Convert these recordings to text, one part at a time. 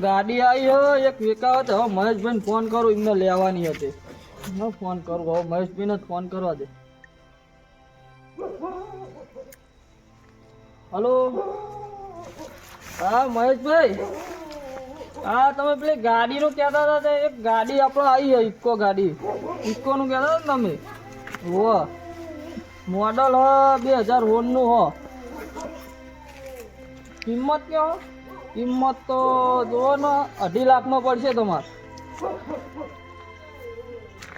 ગાડી આવી હો એક વેકાવત હવે મહેશભાઈને ફોન કરું, એમને લેવાની હતી. હું ફોન કરું, હવે મહેશભાઈને જ ફોન કરવા દે. હલો? હા, મહેશભાઈ? હા, તમે પેલી ગાડીનું કહેતા હતા તે, એક ગાડી આપણે આવી છે ઇકો ગાડી. ઇકોનું કહેતા હતા ને તમે? હો. મોડલ હ, બે હજાર ઓળનું હો. કિંમત કેવો કિંમત તો જુઓ ને, અઢી લાખનો પડશે તમારે.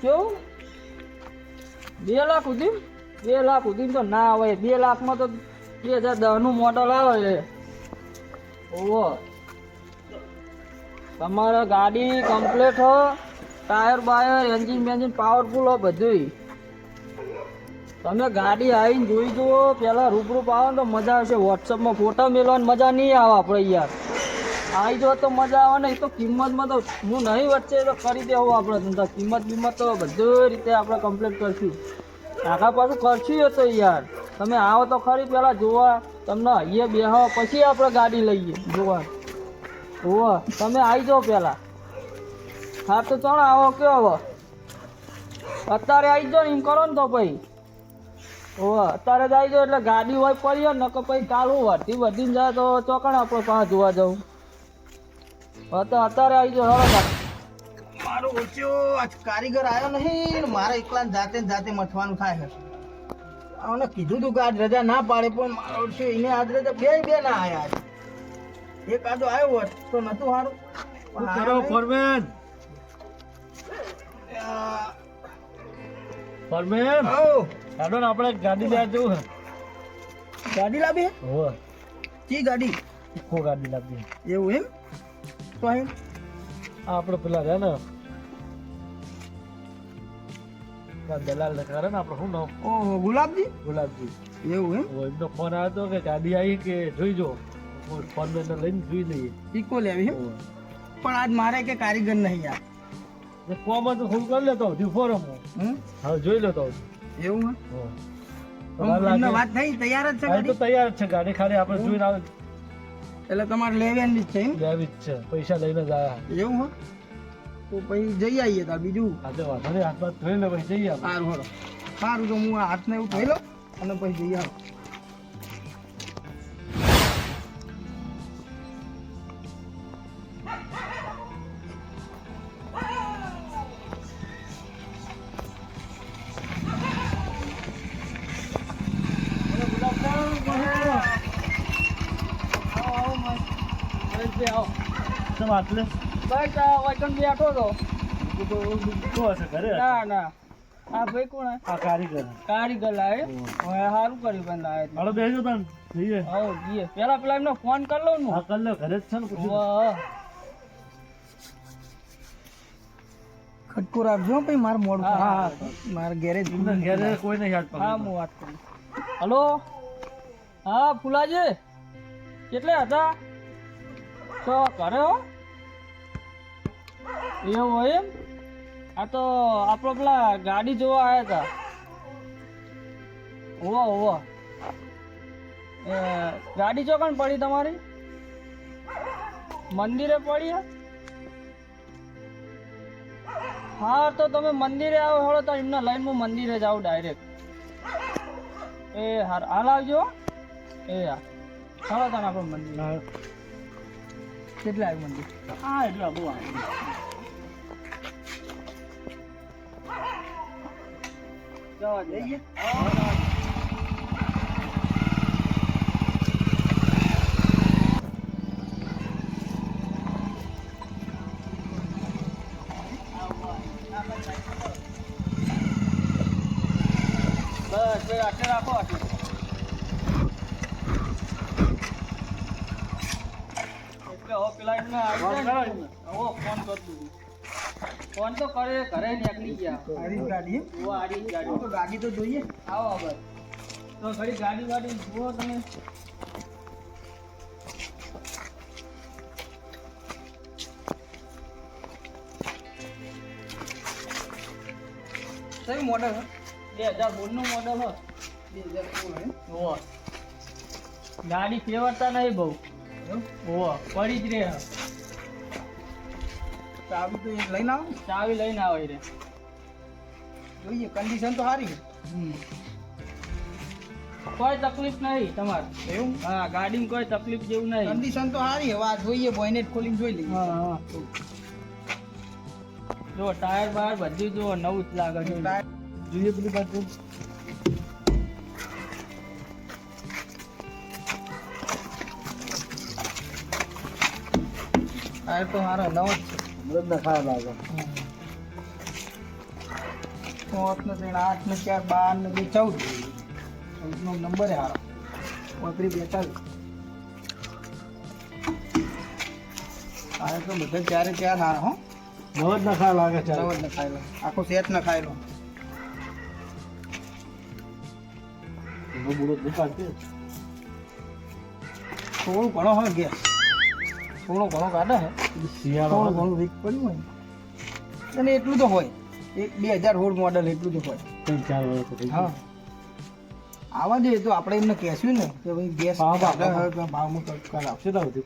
કેવું? બે લાખ સુધી? બે લાખ સુધી તો ના આવે બે લાખમાં તો બે હજાર દસનું મોડલ આવે. છે ઓવો તમારે ગાડી કમ્પ્લીટ હો. ટાયર બાયર એન્જિન બેન્જિન પાવરફુલ હો બધું તમે ગાડી આવીને જોઈ જુઓ. પહેલાં રૂબરૂ આવો ને તો મજા આવશે. વોટ્સઅપમાં ફોટા મેળવવાની મજા નહીં આવે આપણે યાર. આવી જો તો મજા આવે ને, એ તો કિંમતમાં તો હું નહીં વચ્ચે તો કરી દેવું આપણે ધંધા કિંમત બિંમત તો બધી રીતે આપણે કમ્પ્લીટ કરશું. આખા પાછું કરશું તો યાર. તમે આવો તો ખરી પહેલાં જોવા. તમને અહીંયા બેહો પછી આપણે ગાડી લઈએ. જોવા. હોવા તમે આવી જાઓ પહેલાં હા, તો ચાલો, આવો કયો હવે. અત્યારે આવી જાઓ ને, એમ કરો ને તો ભાઈ ઓહ, અત્યારે જ આવી જાઓ એટલે ગાડી હોય, પડી હોય ને કે પછી કાલ હું વધી વધીને જાય તો ચોકણ આપણે પાસે જોવા જવું. અત્યારે આવી જો હવે મારો ઓછો આજ કારીગર આવ્યો નહીં મારે એકલા જાતે જાતે મથવાનું થાય છે. આને કીધું તું કે આજ રજા ના પાડે પણ મારો ઓછો એને આજ રજા બે બે ના આયા આજ એક આદો આવ્યો હોત તો નતું સારું કરો. ફોરમેન? ફોરમેન. ને આપણે ગાડી લેવા જવું ગાડી લાવી હો? કી ગાડી? કો ગાડી લાવી. એવું એમ? તો આપણે પેલા રહે ને દલાલ કરે ને આપણે શું નામ? ઓહો ગુલાબજી? ગુલાબજી. એવું એમ? એમનો ફોન આવ્યો હતો કે ગાડી આવી કે જોઈ જો. ફોન ને લઈને જોઈ લઈએ. ઈકો લેવી પણ આજ મારે કે કારીગર નહીં યાર ને કોમ તો ફૂલ કરી લેતો હતી ફોરમ હમ? હવે જોઈ લેતો એવું હે વાત થઈ તૈયાર જ છે હા, તો ગાડી? તૈયાર જ છે ગાડી ખાલી આપણે જોઈને આવે. એટલે તમારે લેવાની જ છે લેવી જ છે. પૈસા લઈને જ આવ્યા એવું હો? તો પછી જઈ આવીએ તાર બીજું. આજે વાંધો નહીં. હાથમાં ધોઈ લે પછી જઈએ આપણે સારું સારું તો હું આ હાથને એવું ધોઈ લઉં અને પછી જઈ આવું. શું બસ વચન બેઠો હતો બીજું તો. શું હશે ઘરે ના ના. આ ભાઈ કોણ આ કારીગર કારીગર લાવે હવે સારું કર્યું પણ લાવે હાલો બેસજો તને જઈએ. હો જઈએ. પેલા પેલા એમને ફોન કરી લઉં ને હા કર લે. ઘરે જ છે ને ખટકો રાખજો પછી મારે મોડું હા, હા, મારે ઘેરે ઘેરે કોઈ નહીં યાદ હા હું વાત કરું. હલો? હા ફુલાજી? કેટલે હતા? તો ઘરે હો. એવું હોય એમ? આ તો આપણો પેલા ગાડી જોવા આવ્યા હતા ઓવા ઓવા ગાડી ચોકણ પડી તમારી? મંદિરે પડી હા? તો તમે મંદિરે આવો હળો તો એમના લઈને હું મંદિરે જાઉં ડાયરેક્ટ એ હાર હાલ આવજો. એ હા ચાલો તને આપણે મંદિર. કેટલે આવ્યું મંદિર? હા એટલે બહુ આવ્યું જવા દે જઈએ. બસ ભાઈ આટલે રાખો આટલે એટલે હવે પેલા એમને આવી જાય ને, હવે ફોન કરી દીધું ફોન તો કરે ઘરે નીકળી ગયા. આરી ગાડી ઓ આડી ગાડી. તો ગાડી તો જોઈએ. આવો હવે. તો ઘડી ગાડી વાડી જુઓ તમે. કયું મોડલ બે હજારનું મોડલ હોય બે હજાર હે ગાડી ફેરવતા નહીં બહુ. ઓવો પડી જ રહે ચાવી તો એક લઈને આવો ચાવી લઈને આવે રે જોઈએ કન્ડિશન તો સારી કોઈ તકલીફ નહીં તમારે. એવું? હા ગાડીમાં કોઈ તકલીફ જેવું નહીં. કન્ડિશન તો સારી હવે આ જોઈએ બોયનેટ ખોલીને જોઈ લઈએ. હા હા. જો ટાયર બાયર બધું જો નવું જ લાગે છે. ટાયર જોઈએ પેલી બાજુ. ટાયર તો સારો નવો જ છે. ના ખાવા લાગે. પાંચ ને ત્રણ આઠ ને ચાર બાર ને બે ચૌદ. ચૌદ નો નંબર સારો પાંત્રીસ બેતાલીસ. આ તો બધા ચારે ચાર સારા હો. નવ જ નખાય લાગે છે. નવ જ ન ખાયેલો આખો સેટ ન ખાયેલો એનો બુડો દુકાન છે. થોડું ઘણો હોય ગેસ. થોડો ઘણો કાઢે હે. શિયાળો ઘણું વીક પડ્યું હોય. અને એટલું તો હોય. એક બે હજાર હોડ મોડલ એટલું તો હોય. ત્રણ ચાર વર્ષ હા. આવા જોઈએ તો આપણે એમને કહેશું ને કે ભાઈ ગેસ ભાવમાં ભાવ આપશે. તો છે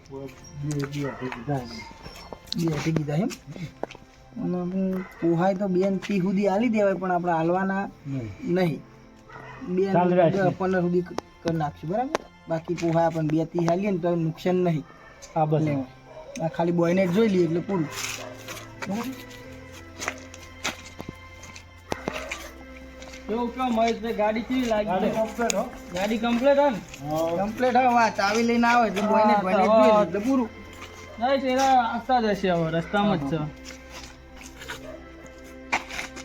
બે બે એને. બે અઢી કીધા એમ. અને હું પોહાય તો બેન તી સુધી આલી દેવાય પણ આપણે હાલવાના નહીં. બે પંદર સુધી કરી નાખશું બરાબર? બાકી પોહાય પણ બે તી હાલીએ ને તો નુકસાન નહીં. આ બસ. આ ખાલી બોયનેટ જોઈ લઈએ એટલે પૂરું. મહેશભાઈ ગાડી કેવી ગાડી લાગી complete હો. ગાડી કમ્પ્લીટ હે ને? હા. કમ્પ્લીટ હવે આ ચાવી લઈને આવે એટલે બોયનેટ બોયનેટ તો જોઈ એટલે પૂરું. નહીં તેરા આવતા જ હશે હવે રસ્તામાં જ છે.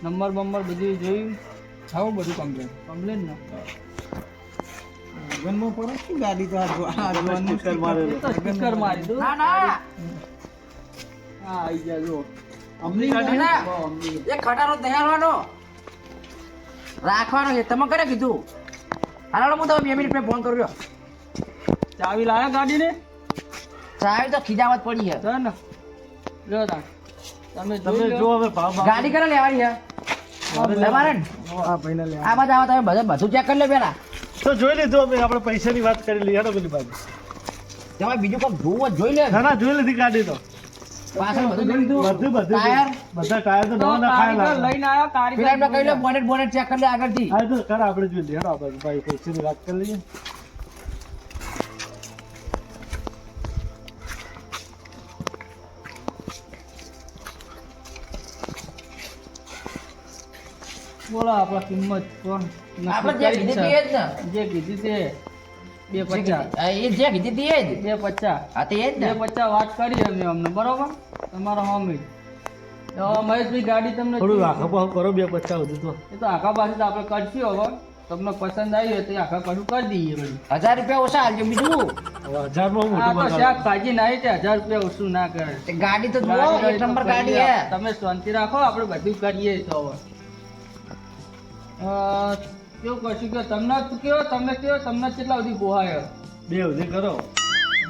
નંબર બંબર બધું જોયું? હવે બધું કમ્પ્લીટ કમ્પ્લીટ ને? ગનમાં પડે શું ગાડી તો આ જો- આ જોવાનું sticker મારેલું. સ્ટીકર મારી. દો. ના ના. હા આઈ ગયા જો અમની ગાડી? ના. એ ખટારો તૈયાર રાખવાનો છે. તમે કરે કીધું? હાલો હું તમે બે મિનિટ મેં ફોન કર્યો ચાવી લાયા ગાડીને? ચાવી તો ખીજામાં પડી છે. ને. જો તા તમે તમે જો હવે ગાડી કરે લેવાની છે? તમારે આ ભાઈને લે. આ બાજુ આવો તમે બધું બધું ચેક કરી લો પેલા તો જોઈ લીધું અમે આપણે પૈસાની વાત કરી લઈએ હેડો પેલી બાજુ. તમારે બીજું કોઈ જોવું જ જોઈ લે. ના ના જોઈ લીધી ગાડી તો. પાછળ બધું જોઈ લીધું? બધું બધું ટાયર? બધા ટાયર તો નવા ના લઈને આવ્યા કારીગર પેલા કહી લો બોનેટ બોનેટ ચેક કરી લે આગળથી. હા તો કર આપણે જોઈ લઈએ. હેડો આપણે ભાઈ પૈસાની વાત કરી લઈએ. બોલો આપણા કિંમત કોણ? આપણે જે કીધી હતી એ જ ને. જે કીધી તે બે પચાસ. એ જે કીધી હતી એ જ. બે પચાસ. હા તો એ જ બે પચાસ વાત કરી અમે અમને બરોબર? તમારો હોમી તો મહેશભાઈ ગાડી તમને થોડું આખા કરો બે પચાસ સુધી તો. એ તો આખા પાસે તો આપણે કરશું હવે. તમને પસંદ આવી હોય તો આખા કશું કરી દઈએ બધું. હજાર રૂપિયા ઓછા આપજો બીજું. હવે હજારમાં શાક ભાજી ના છે હજાર રૂપિયા ઓછું ના કરે. ગાડી તો નંબર ગાડી તમે શાંતિ રાખો આપણે બધું કરીએ તો હવે. કેવું કરશું કે તમને કયો તમે કયો તમને કેટલા સુધી પોહાય બે સુધી કરો.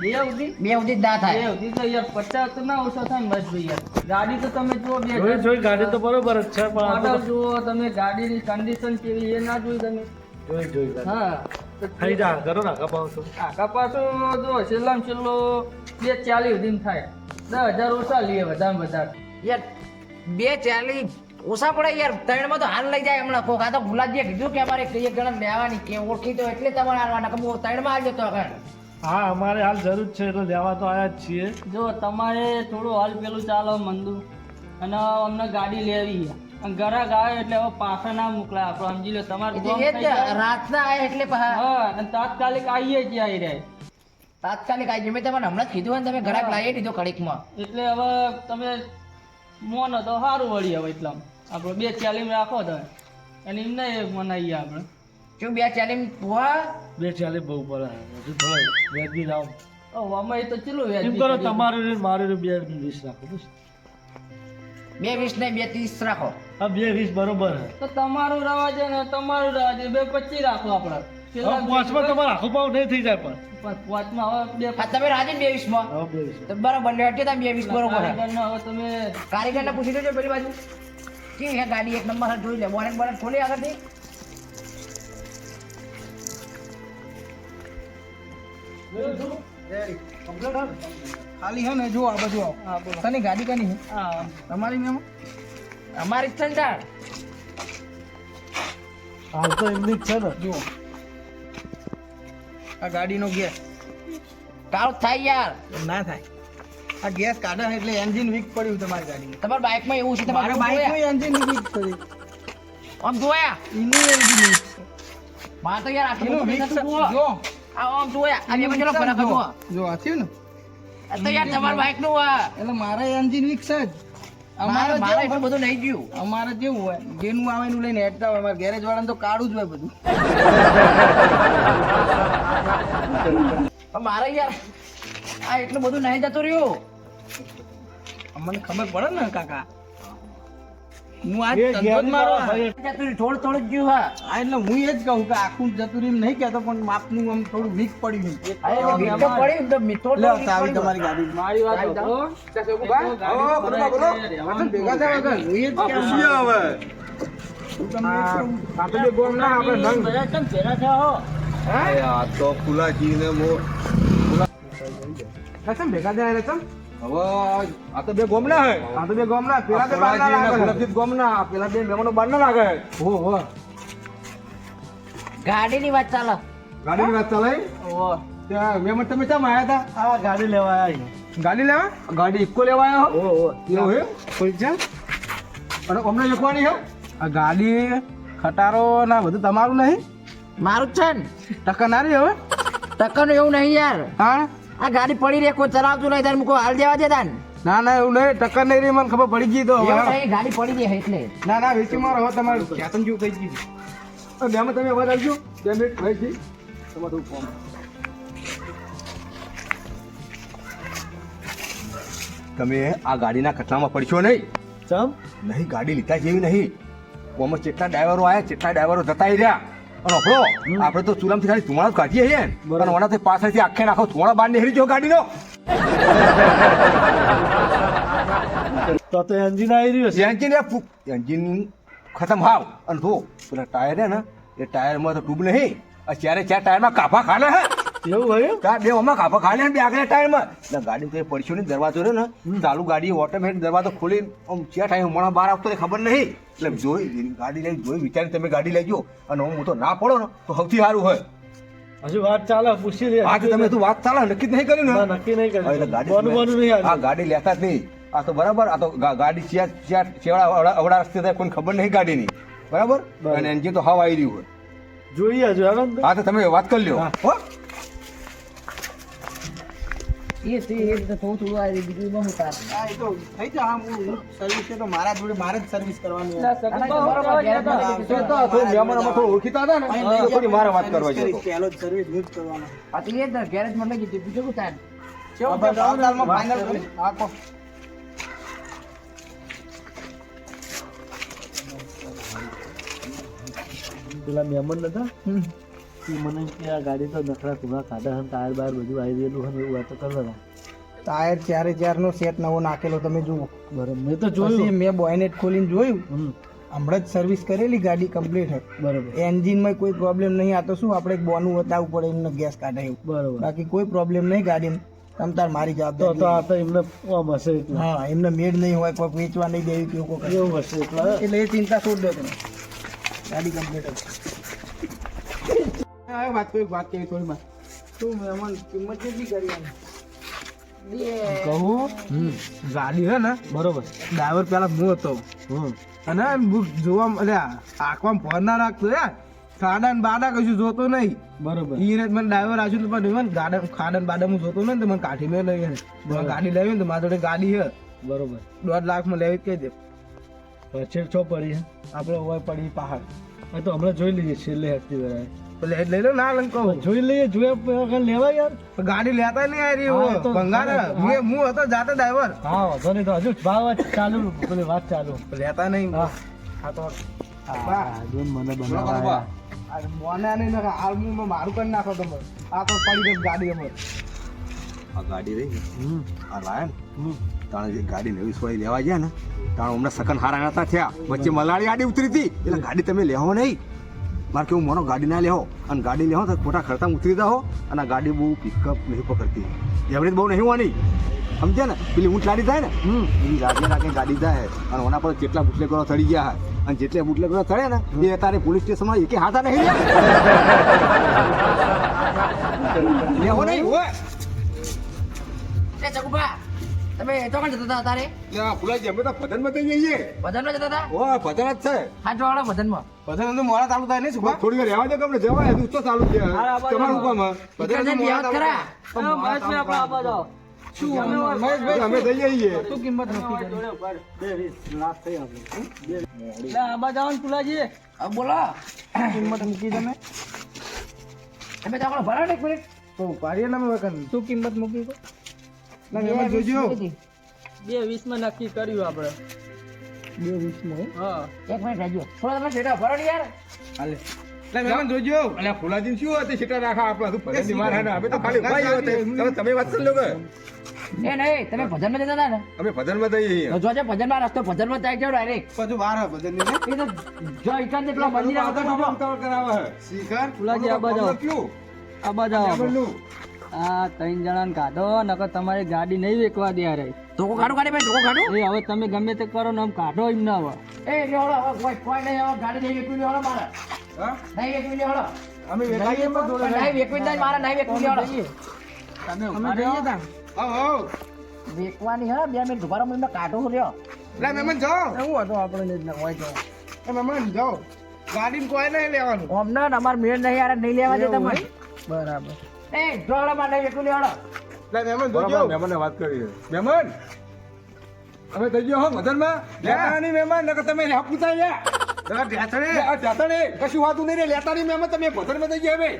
બે સુધી? બે સુધી ના થાય. બે સુધી તો યાર પચાસ તો ના ઓછા થાય મત ભાઈ યાર. ગાડી તો તમે જુઓ બે જોઈ જોઈ ગાડી તો બરોબર જ છે પણ આ મોડલ જુઓ તમે ગાડીની કન્ડિશન કેવી એ ના જોઈ તમે. જોઈ જોઈ હા. તો થઈ જા કરો રાખો પાછું. આખા પાછો જો છેલ્લામાં છેલ્લો બે ચાલીસ સુધી થાય. દસ હજાર ઓછા લઈએ વધારે વધારે. યાર બે ચાલીસ ઓછા પડે યાર ત્રણમાં તો હાલ લઈ જાય હમણાં કોક. આ તો ગુલાબજીએ કીધું કે અમારે એક ગણન લેવાની કે ઓળખી તો એટલે તમારે હાલવાના. કે હું ત્રણમાં હાલ જતો આગળ હા અમારે હાલ જરૂર છે એટલે લેવા તો આવ્યા જ છીએ. જો તમારે થોડું હાલ પેલું ચાલો મંદુ. અને અમને ગાડી લેવી છે. અને ગરાક આવે એટલે હવે પાછા ના મોકલાય આપણે. સમજી લો તમારે કામ. રાતના આયા એટલે હા અને તાત્કાલિક આવીએ જ આવી રહે તાત્કાલિક આવી મેં તમને હમણાં કીધું હોય ને તમે ગરાક લાવી દીધો કડીકમાં. એટલે હવે તમે મોનો તો સારું વળી હવે એટલા આપણે બે ચાલીમ રાખો તમે અને એમને મનાઈએ આપણે શું બે ચાલીસ પોવા બે ચાલીમ બહુ પડે. હજુ થોડા વ્યાજબી લાવ ઓ અમે તો ચેલું એમ કરો તમારું ને મારું બે વીસ રાખો બસ. બે વીસ ને બે ત્રીસ રાખો. હા બે વીસ બરોબર તો તમારું રવા છે ને તમારું રવા છે બે પચીસ રાખો આપણે પાંચમાં તમારે આખો પાવ નહીં થઈ જાય પણ. પણ પાંચમાં હવે બે તમે રાજી ને માં બરાબર લેટે તમે બરોબર. હવે તમે પૂછી લેજો પેલી બાજુ. કેવી હે ગાડી એક નંબર જોઈ લે બોનેટ બોનેટ ખોલી આગળથી. ખાલી હે ને જો આ બાજુ આવો. તને ગાડી કની હે? તમારી મેમ અમારી જ છે ને હાલ તો એમની જ છે ને. જુઓ. આ ગાડીનો ગેસ. કાળું થાય યાર. ના થાય. આ ગેસ કાઢે એટલે એન્જિન વીક પડ્યું તમારી ગાડીમાં. તમારા બાઇકમાં એવું છે મારા તમારે બાઈક બાઇક એન્જિન વીક પડ્યું. આમ જોયા એનું એન્જિન વીક મારે તો યાર આટલું વીક જો. આ આમ જોયા આ બે વચ્ચેનો ફરક જો જો આ થયું ને? તો યાર તમારા બાઇકનું આ. એટલે મારે એન્જિન વીક છે જ. અમારે મારે એટલું બધું નહીં ગયું. અમારે જેવું હોય. જેનું આવે એનું લઈને હેડતા હોય. અમારે ગેરેજ વાળાને તો કાઢું જ હોય બધું. મારે યાર આ એટલું બધું નહીં જતું રહ્યું મને ખબર પડે ને કાકા હું આજ એ ધંધો જ ગેરેજ મારો વાળા ભાઈ જતું રહ્યું થોડું થોડું જ ગયું હા આ એટલે હું એ જ કહું કે આખું જતું નહીં કહેતો પણ માપનું આમ થોડું વીક પડ્યું છે. તો ભીડ પડી ને તો મી- થોડું લે થોડું ચાવી પડી. તમારી ગાડી મારી વાત ચાવી સાંભળો. બોલો, બોલો. ભેગા થયા વગર. હું એ જ કહેવા માંગુ. હું તમને એ જ કહું. બધા કેમ ભેગા થયા હો? આ તો ફુલાજીને મો રતન ભેગા થયા? હવે આ તો બે ગોમના હે. આ તો બે ગોમના પેલા બે લાગે. ગોમના પેલા બે મહેમાનો બહારના લાગે. હો, હો. ગાડીની વાત ચાલે. ગાડીની વાત ચાલે? ઓહો. ત્યાં મહેમાન તમે કેમ હતા આ ગાડી લેવા આવ્યા ગાડી લેવા? ગાડી ઇક્કો લેવા આવ્યા હો? ઓહો. એવું હે? કોઈ છે? અને અમને લખવાની હે? આ ગાડી ખટારો ના બધું તમારું નહીં? મારું જ છે ને. ટક્કર ના રહી હવે? ટક્કરનું એવું નહીં યાર. હા? આ ગાડી પડી રહે કોઈ ચલાવતું નહીં તારે મૂકો હાલ દેવા દેતા ને ના ના એવું નહીં ટક્કર નહીં રહી મને ખબર પડી ગઈ તો હવે. ગાડી પડી ગઈ એટલે. ના ના વેચી મારો હવે તમારું ખેતન જેવું થઈ ગયું બેમાં તમે અવાજ આવજો બે મિનિટ ભાઈ જી. તમારું ફોન તમે આ ગાડીના ખટલામાં પડશો નહીં? ચમ? નહીં ગાડી લીધા જેવી નહીં. ઓમાં જેટલા ડ્રાઈવરો આયા જેટલા ડ્રાઈવરો જતા રહ્યા. અને આપણો તો ચૂલામથી ખાલી ધુમાડો કાઢીએ છીએ અને ઓનાથી પાછળથી આખે નાખો ધુમાડો બહાર નીકળી ગયો ગાડીનો. તો તો એન્જિન આવી રહ્યું છે એન્જિન એન્જિન ખતમ હાવ. અને ધો પેલા ટાયર હે ને એ ટાયરમાં તો ડૂબ નહીં. આ ચારે ચાર ટાયરમાં કાફા ખાલે હે. એવું હોય ચાર બે ઓમાં કાપા ખાલી ને બે આગળ ટાયરમાં. એટલે ગાડી તો પડશે નહીં દરવાજો રહ્યો ને. ચાલુ ગાડી ઓટોમેટિક દરવાજો ખોલી આમ ટાઈમ હમણાં બહાર આવતો ખબર નહીં. એટલે જોઈ ગાડી લઈ જોઈ વિચારી તમે ગાડી લેજો અને હું તો ના પડો ને તો સૌથી સારું હોય. હજુ વાત ચાલે પૂછી લે. આજે તમે તું વાત ચાલે નક્કી નહીં કર્યું ને? નક્કી નહીં હા, એટલે ગાડી બોનું બોનું નહીં આ ગાડી લેતા જ નહીં. આ તો બરાબર આ તો ગાડી ચિયા ચિયા ચેવડા અવડા રસ્તે થાય કોઈ ખબર નહીં ગાડીની. બરાબર. અને એન્જિન તો હવા આવી રહ્યું હોય. જોઈએ હજુ હા તો તમે વાત કરી લ્યો. હા. એ તે એ રીતે થોડું થોડું આવી બીજું બહુ તાર હા એ તો થઈ સર્વિસ છે તો મારા જોડે જ સર્વિસ કરવાની. તો થોડું મહેમાન આમાં થોડું ઓળખીતા હતા ને અહીં તો લઈ ગયા થોડી મારે વાત કરવા કરી. પહેલો જ સર્વિસ હું જ કરવાનો આ તો એ જ ગેરેજમાં લઈ જતી બીજું શું તાર કેવું છે? ભાવતાલમાં કરી? હા કહો. પેલા મહેમાન નતા મને કે આ ગાડી તો નખરા ટૂંકા ખાધા હન ટાયર બાર બધું આવી ગયેલું હન એવું વાતો કરવા હતા. ટાયર ચારે ચાર નો સેટ નવો નાખેલો તમે જુઓ. બરાબર મેં તો જોયું. મેં બોયનેટ ખોલીને જોયું. હમણાં જ સર્વિસ કરેલી ગાડી કમ્પ્લીટ હતી બરાબર. એન્જિનમાં કોઈ પ્રોબ્લેમ નહીં આ તો શું આપણે એક બોનું બતાવવું પડે એમને ગેસ કાઢે એવું. બરાબર. બાકી કોઈ પ્રોબ્લેમ નહીં ગાડીમાં. તમ તાર મારી તો તો આ તો એમને ફોર્મ હશે હા એમને મેડ નહીં હોય કોઈ વેચવા નહીં દેવી કે એવું કોઈ. એવું હશે એટલે. એટલે એ ચિંતા છોડ દો તમે. ગાડી કમ્પ્લીટ હતી વાત કોઈ વાત કેવી થોડી માં શું મહેમાન કિંમત કેટલી કરી? કહું? ગાડી હે ને? બરોબર. ડ્રાઈવર પેલા હું હતો. હમ. અને હું જોવા એટલે આંખમાં ફોન ના રાખતો યાર. ખાડા ને બાડા કશું જોતો નહીં. બરોબર. ઈ મને ડ્રાઈવર આજુ તો પણ મને ગાડા ખાડા બાડા હું જોતો નહીં તો મને કાઢી મેં લઈ ગાડી લેવી ને તો મારી જોડે ગાડી હે. બરોબર. દોઢ લાખમાં લેવી કહી દે. પછી છો પડી હે. આપણે હોય પડી પહાડ. આ તો હમણાં જોઈ લઈએ છેલ્લે હેઠી વેળાએ તો લે લઈ લો ના કહું. જોઈ લઈએ જોયા લેવા યાર. ગાડી લેતા નહીં આ રહી તો ભંગાર. હે. હતો જાતે ડ્રાઈવર. હા વાંધો નહીં તો હજુ ભાવ ચાલુ પેલી વાત ચાલુ. લેતા નહીં. હા. તો મને આ મોને નહીં નાખો હાલ હું મારું કરી નાખો તમે. આ તો પડી ગઈ ગાડી અમારે. આ ગાડી રહી આ લાયન હમ. તાણે જે ગાડી નવી સોય લેવા ગયા ને તાણે હમણાં સકન હારા નતા થયા. વચ્ચે મલાડી ગાડી ઉતરી હતી. એટલે ગાડી તમે લેવો નહીં. મારે કેવું મોનો ગાડી ના લેહો. અને ગાડી લેહો તો ખોટા ખર્ચા ઉતરી દો અને આ ગાડી બહુ પિકઅપ નહીં પકડતી. એવરેજ બહુ નહીં હોવાની. સમજે ને? પેલી ઊંટ લાડી થાય ને? હમ. એવી રાગે રાગે ગાડી જાય. અને ઓના પર જેટલા બુટલેગરો થડી ગયા હોય અને જેટલા બુટલેગરો થડે ને એ તારે પોલીસ સ્ટેશનમાં એકે હાથા નહીં લેવો નહીં. હોય ચકુભા તમે તો જતા હતા તારે? ભૂલાઈ જાય અમે તો ભજનમાં જઈએ છીએ. ભજનમાં જતા હતા? ઓ ભજન જ છે. હાથ ભજન ભજનમાં. ભજન તો મોડા ચાલુ થાય ને શું થોડી વાર રહેવા દે કે જવાય? હજુ તો ચાલુ છે. હા, તમારું કામ હે? જઈને બેહત ખરા હા, મહેશભાઈ આપણે આ બાજુ આવો. અમે જઈએ છીએ. શું કિંમત નક્કી કરી? બે લાખ થઈ આપણે એટલે આ બાજુ ને ફુલાજી. હવે બોલો. કિંમત મૂકી તમે. તમે તો આપણે ભરો ને એક મિનિટ. તો પાડીએ ને અમે વખત શું કિંમત મૂકી ના એમાં વીસ જોજો. બે વીસમાં નક્કી કર્યું આપણે બે વીસમાં હા? એક મિનિટ રહેજો. થોડો તમે સેટા ભરો યાર. હાલે. મહેમાન જોજો. અલ્યા ફુલાજી શું હતી સીટા રાખા આપણે હજુ ભજનની માર હે ને અમે તો ખાલી ઊભા તમે તમે વાત કરી લો કે. એ નહીં તમે ભજનમાં જતા હતા ને? અમે ભજનમાં જઈએ છીએ તો જોજે ભજનમાં રસ્તો ભજનમાં જાય જાવ ડાયરેક્ટ પછી વાર હે? બધાની એ તો જો ઈકણ પેલા મંદિર આવતો કરાવે. શિખર ફુલાજી આ બાજુ આ બાજુ. આ ત્રણ જણાને કાઢો નકર તમારી ગાડી નહીં વેકવા દે રે ધોકો કાઢો કાઢે ભાઈ ધોકો કાઢો. એ હવે તમે ગમે તે કરો ને આમ કાઢો એમ ના હવે એ લેવડો કોઈ કોઈ નહીં હવે ગાડી નહીં વેચવી લેવડો મારે. હા? નહીં વેચવી લેવડો અમે વેકાઈએ પણ જોડે નહીં વેકવી નહીં મારે નહીં વેચવી લેવડો તમે અમે જઈએ તા આવ આવ વેકવાની હા બે મિનિટ ધુબારો મને કાઢો લ્યો એટલે મેમન જાઓ. એવું હતું આપણે ને હોય તો. એ મેમન જાઓ. ગાડી કોઈ નહીં લેવાનું. અમને ને અમાર મેળ નહીં યાર નહીં લેવા દે તમારે. બરાબર. એ એટલે મહેમાન જોજો મહેમાનને વાત કરી. મહેમાન અમે થઈ ગયો હો ભજનમાં લેતા મહેમાન નકર તમે. ઢેસણે. આ કશું વાતું નહીં રે લેતા નહીં મહેમાન તમે ભજનમાં થઈ ગયા હવે.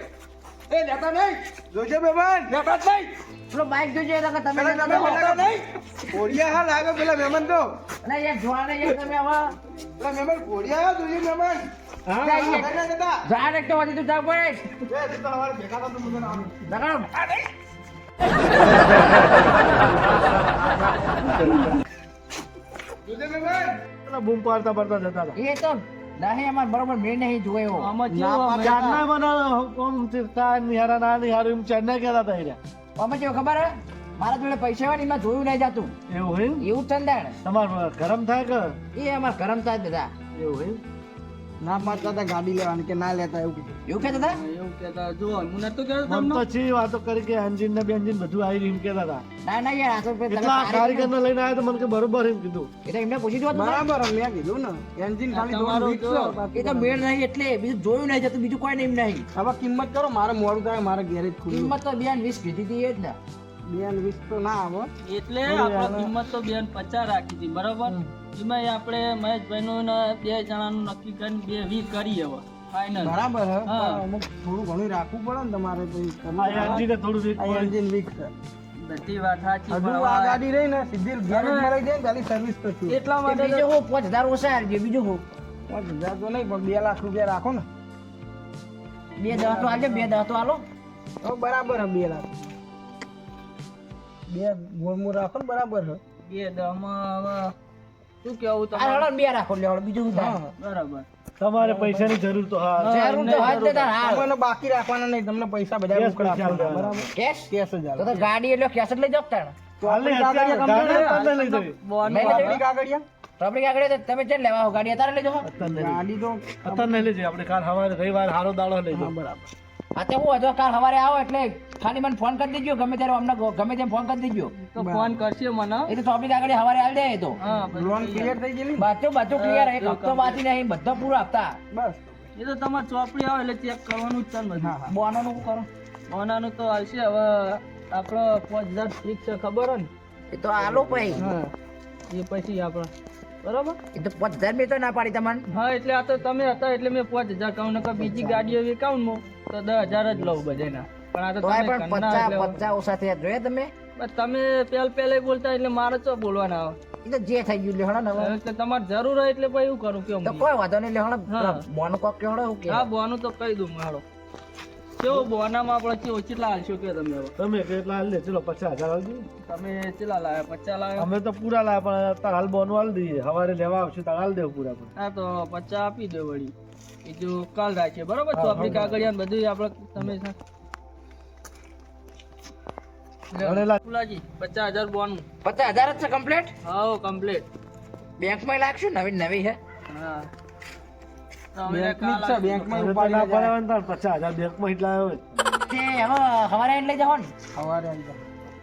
એ લેતા નહીં. જોજો મહેમાન લેતા જ નહીં. પેલો બાઈક જોજો એ તમે તમે નહીં. ઘોડિયા હા લાગે પેલા મહેમાન તો. અને યાર જોવાને યાર તમે હવે પેલા મહેમાન ઘોડિયા જોઈએ મહેમાન. જા એક તો તું જાવ પડે એ, જતા, સવારે ભેગા થતા તો મજા આવે. લગાડો જોજો મહેમાન પેલા બૂમ પાડતા પાડતા જતા હતા એ તો નહીં અમાર બરોબર મેળ નહીં જોયો આમાં કેવું અમે ચારના મને કોમ ચિંતા નિહારા ના નિહારું એમ ચેન્નાઈ ગયા હતા રહ્યા. અમે કેવું ખબર હે મારા જોડે પૈસા હોય ને એમાં જોયું નહીં જાતું એવું હોય? એવું ચંદાણ તમારે ગરમ થાય કે એ અમાર ગરમ થાય બધા એવું હોય ના પાડતા હતા ગાડી લેવાની કે ના લેતા એવું કીધું. એવું કહેતા હતા? એવું કહેતા જો હું નતો કહેતો મન તમને. તો છે વાતો કરી કે એન્જિન ને બેન્જિન બધું આવી એમ કેતા હતા. ના ના યાર આ તો એટલા કારીગર ને લઈને આવ્યા તો મને કે બરોબર એમ કીધું. એટલે એમને પૂછી જોતું બરાબર મેં કીધું ને. એન્જિન ખાલી તમારું. એ તો મેળ નહીં એટલે બીજું જોયું નહીં જતું બીજું કોઈ નહીં નહીં. હવે કિંમત કરો મારે મોડું થાય મારે ગેરેજ ખુલ્લું. કિંમત તો બેન વીસ કીધી હતી એ જ ને. બે વીસ તો ના આવો. એટલે આપણે કિંમત તો બેન પચાસ રાખી હતી બરોબર? એમાં આપણે મહેશભાઈનું બે જણાનું નક્કી કરીને બે વી કરી હવે ફાઇનલ બરાબર હે? અમુક થોડું ઘણું રાખવું પડે ને તમારે તો ઈ કરવું આ પડે. એન્જિન થોડું વીક પડે. એન્જિન વીક છે. બધી વાત સાચી હજુ આ ગાડી રહી ને સીધી ગેરેજમાં રહી જાય ખાલી સર્વિસ તો છું એટલા માટે તો- બીજું હું ઓછા આપજો બીજું હું. પાંચ તો નહીં પણ બે લાખ રૂપિયા રાખો ને. બે દસ તો બે દસ તો આલો તો બરાબર હે બે લાખ. બે ગોળમું રાખો ને બરાબર હે. બે દમાં હવે શું કેવું આ તમારે? હળો બે રાખો લેવડો બીજું શું થાય? હા. બરાબર. તમારે પૈસાની જરૂર તો હા. જરૂર તો હા તે તાર હા તમને બાકી રાખવાના નહીં તમને પૈસા બધા રોકડા આપવાના. બરાબર. કેશ કેશ જ તો તો ગાડી એટલે કેશ જ લઈ જાવ તાણ. અત્યારે કાગળિયા ગાડી લઈ જવી. બોનું નહીં આપણે- આપણી? આગળ તમે ચેન લેવા આવો ગાડી અત્યારે લઈ જાઓ. અત્યારે લઈ જવી. ગાડી તો અત્યારે લઈ જઈએ આપણે કાલ સવારે રવિવાર હારો દાડો લઈ જાવ બરાબર. હા હું હતો કાલ સવારે આવો એટલે ખાલી મને ફોન કરી દેજો ગમે ત્યારે અમને ગમે તેમ ફોન કરી દેજો. તો ફોન કરશે મને. એ તો ટોપિક આગળ સવારે આવી જાય તો. લોન ક્લિયર થઈ ગયેલી ને? બધું બધું ક્લિયર એક હપ્તો બાકી નહીં બધો પૂરો આપતા બસ. એ તો તમારે ચોપડી આવે એટલે ચેક કરવાનું જ છે ને બધું. હા હા. બોનો નું કરો? બોનાનું તો આવશે હવે આપણો પાંચ હજાર ફિક્સ છે ખબર હોય ને? એ તો આલો પછી. એ પછી આપણે બરાબર? એ તો પાંચ હજાર મેં તો ના પાડી તમને. હા એટલે આ તો તમે હતા એટલે મેં પાંચ હજાર કહું નકર બીજી ગાડીઓ વેચાવું તો દસ હજાર જ લઉં બધેના પણ આ તો તમે પણ પચાસ પચાસ ઓછા થયા જોયા તમે? તમે પહેલ પહેલે બોલતા એટલે મારે તો બોલવાના આવે? એટલે જે થઈ ગયું લેહણા ને હવે. એટલે તમારે જરૂર હોય એટલે પછી એવું કરું કેમ તો કોઈ વાંધો નહીં લેહણા. બોનું કોક કેવડો હા બોનું તો કહી દઉં મારો કેવું બોનામાં આપણે કેવું કેટલા હાલશો કે તમે હવે? તમે કેટલા હાલ લે ચલો પચાસ હજાર આવજો તમે કેટલા લાવ્યા પચાસ લાવ્યા અમે તો પૂરા લાવ્યા પણ તાર હાલ બોનું હાલ દઈએ. સવારે લેવા આવશે તાર હાલ દેવું પૂરા પણ. હા તો પચાસ આપી દે વળી. બીજું કાલ રાખીએ બરોબર? તો આપણી. કાગળિયા ને બધું આપણે તમે ફુલાજી પચાસ હજાર બોનું. પચાસ હજાર જ છે કમ્પ્લેટ હા કમ્પ્લેટ બેંકમાં લાગશું નવી નવી હે હા. બેંકમાં ઉપાડી ના ના પડાવે ને પચાસ હજાર બેંકમાં એટલા આવ્યો તે હવે સવારે આઈને જાઓ ને સવારે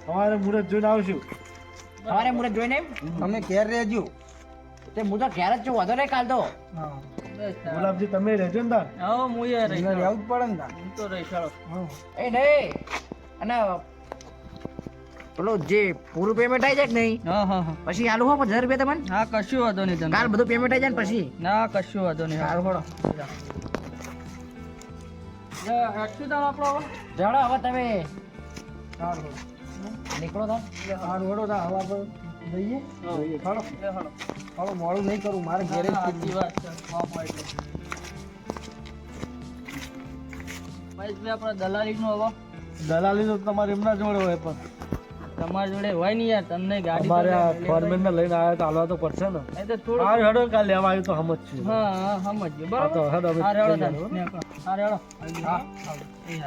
સવારે મુહૂર્ત જોઈને આવશું. સવારે મુરત જોઈને તમે ઘેર રહેજો. તે હું તો ઘેર જ છું વધો નહીં કાલ તો. ગુલાબજી તમે રહેજો ને તાર. હા હું એ રહેવું જ પડે ને તો રહી એ નહીં અને પેલું જે પૂરું પેમેન્ટ આવી જાય કે નહીં? હા હા હા. પછી આલુ હો હજાર રૂપિયા તમને? હા કશું વાંધો નહીં તમને. કાલ બધું પેમેન્ટ આવી જાય ને પછી? ના કશું વાંધો નહીં. હાલ હોડો. હેડશું તાર આપણો હવે? હવે તમે સારું. નીકળો તો હાલ હોડો તા હવા પર જઈએ. જઈએ. હાલો હાલો. હાલો મોડું નહીં કરું મારે ઘેરે જ સાચી વાત છે. મહેશભાઈ આપણે દલાલીનું હવે. દલાલી તો તમારે એમના જોડે હોય પણ. તમારી જોડે હોય ને યાર તમને ગાડી અમારે ફોરમેન ને લઈને આવ્યા તો હાલવા તો પડશે ને. એ તો થોડું આ હેડો કાલ લેવા આવ્યો તો સમજ છું. હા હા સમજ્યો બરાબર તો હેડો આ હા. આ. નીકળો. હા. એ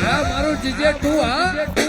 હા મારું જીજે તું હા?